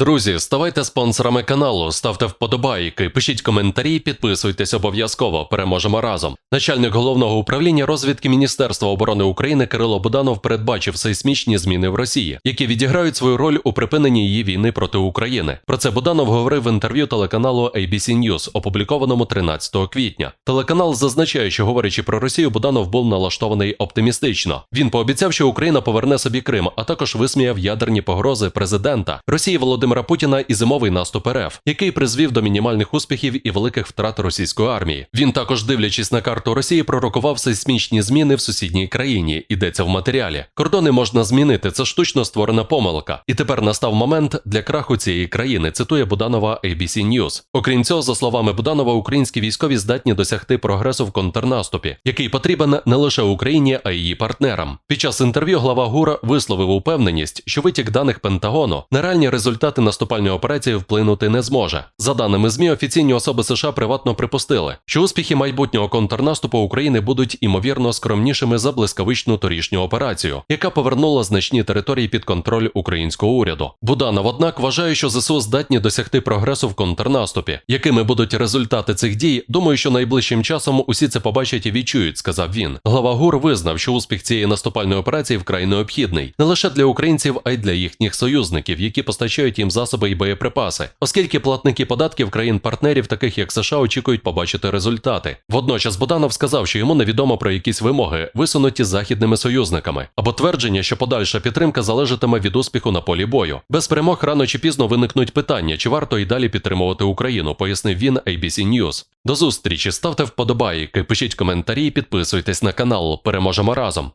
Друзі, ставайте спонсорами каналу, ставте вподобайки, пишіть коментарі, підписуйтесь обов'язково. Переможемо разом. Начальник головного управління розвідки Міністерства оборони України Кирило Буданов передбачив сейсмічні зміни в Росії, які відіграють свою роль у припиненні її війни проти України. Про це Буданов говорив в інтерв'ю телеканалу ABC News, опублікованому 13 квітня. Телеканал зазначає, що говорячи про Росію, Буданов був налаштований оптимістично. Він пообіцяв, що Україна поверне собі Крим, а також висміяв ядерні погрози президента Росії Володимира Путіна і зимовий наступ РФ, який призвів до мінімальних успіхів і великих втрат російської армії. Він також, дивлячись на карту Росії, пророкував сейсмічні зміни в сусідній країні. Йдеться в матеріалі. Кордони можна змінити. Це штучно створена помилка. І тепер настав момент для краху цієї країни. Цитує Буданова ABC News. Окрім цього, за словами Буданова, українські військові здатні досягти прогресу в контрнаступі, який потрібен не лише Україні, а й її партнерам. Під час інтерв'ю глава ГУР висловив упевненість, що витік даних Пентагону на реальні результати наступальної операції вплинути не зможе. За даними ЗМІ, офіційні особи США приватно припустили, що успіхи майбутнього контрнаступу України будуть імовірно скромнішими за блискавичну торішню операцію, яка повернула значні території під контроль українського уряду. Буданов, однак, вважає, що ЗСУ здатні досягти прогресу в контрнаступі. Якими будуть результати цих дій? Думаю, що найближчим часом усі це побачать і відчують, сказав він. Глава ГУР визнав, що успіх цієї наступальної операції вкрай необхідний не лише для українців, а й для їхніх союзників, які постачають їм засоби і боєприпаси, оскільки платники податків країн-партнерів, таких як США, очікують побачити результати. Водночас Буданов сказав, що йому невідомо про якісь вимоги, висунуті західними союзниками, або твердження, що подальша підтримка залежатиме від успіху на полі бою. Без перемог рано чи пізно виникнуть питання, чи варто і далі підтримувати Україну, пояснив він ABC News. До зустрічі, ставте вподобайки, пишіть коментарі, підписуйтесь на канал. Переможемо разом.